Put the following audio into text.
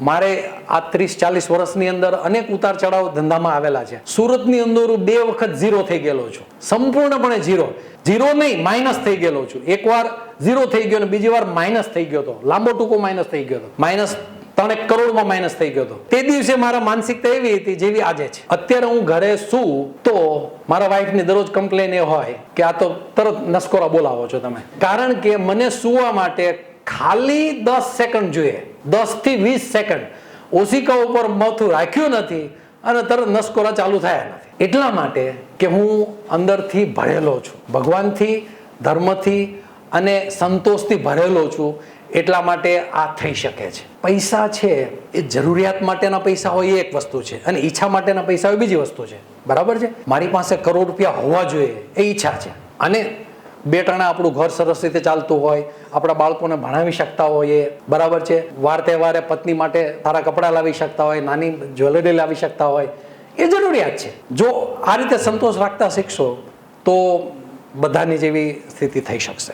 મારે આ ત્રીસ, ચાલીસ વર્ષની અંદર અનેક ઉતાર ચઢાવ ધંધામાં આવેલા છે. સુરતની અંદર હું બે વખત ઝીરો થઈ ગયેલો છું. સંપૂર્ણપણે ઝીરો. ઝીરો નહીં, માઇનસ થઈ ગયેલો છું. એકવાર ઝીરો થઈ ગયો ને બીજી વાર માઇનસ થઈ ગયો હતો લાંબો ટૂંકો માઇનસ થઈ ગયો હતો માઇનસ ત્રણેક કરોડમાં માઇનસ થઈ ગયો હતો તે દિવસે મારા માનસિકતા એવી હતી જેવી આજે છે. અત્યારે હું ઘરે શું તો મારા વાઈફની દરરોજ કમ્પ્લેન એ હોય કે આ તો તરત નસકોરા બોલાવો છો તમે. કારણ કે મને સુવા માટે ખાલી દસ સેકન્ડ જોઈએ. દસથી વીસ સેકન્ડ ઓશિકા ઉપર મથું રાખ્યું નથી અને તરત નસકોરા ચાલુ થયા નથી. એટલા માટે કે હું અંદરથી ભરેલો છું. ભગવાનથી, ધર્મથી અને સંતોષથી ભરેલો છું એટલા માટે આ થઈ શકે છે. પૈસા છે એ જરૂરિયાત માટેના પૈસા હોય એ એક વસ્તુ છે અને ઈચ્છા માટેના પૈસા હોય બીજી વસ્તુ છે. બરાબર છે? મારી પાસે કરોડ રૂપિયા હોવા જોઈએ એ ઈચ્છા છે. અને બે ટાણા આપણું ઘર સરસ રીતે ચાલતું હોય, આપણા બાળકોને ભણાવી શકતા હોઈએ. બરાબર છે? વાર તહેવારે પત્ની માટે સારા કપડાં લાવી શકતા હોય, નાની જ્વેલરી લાવી શકતા હોય. એ જરૂરિયાત છે. જો આ રીતે સંતોષ રાખતા શીખશો, તો બધાની જેવી સ્થિતિ થઈ શકશે.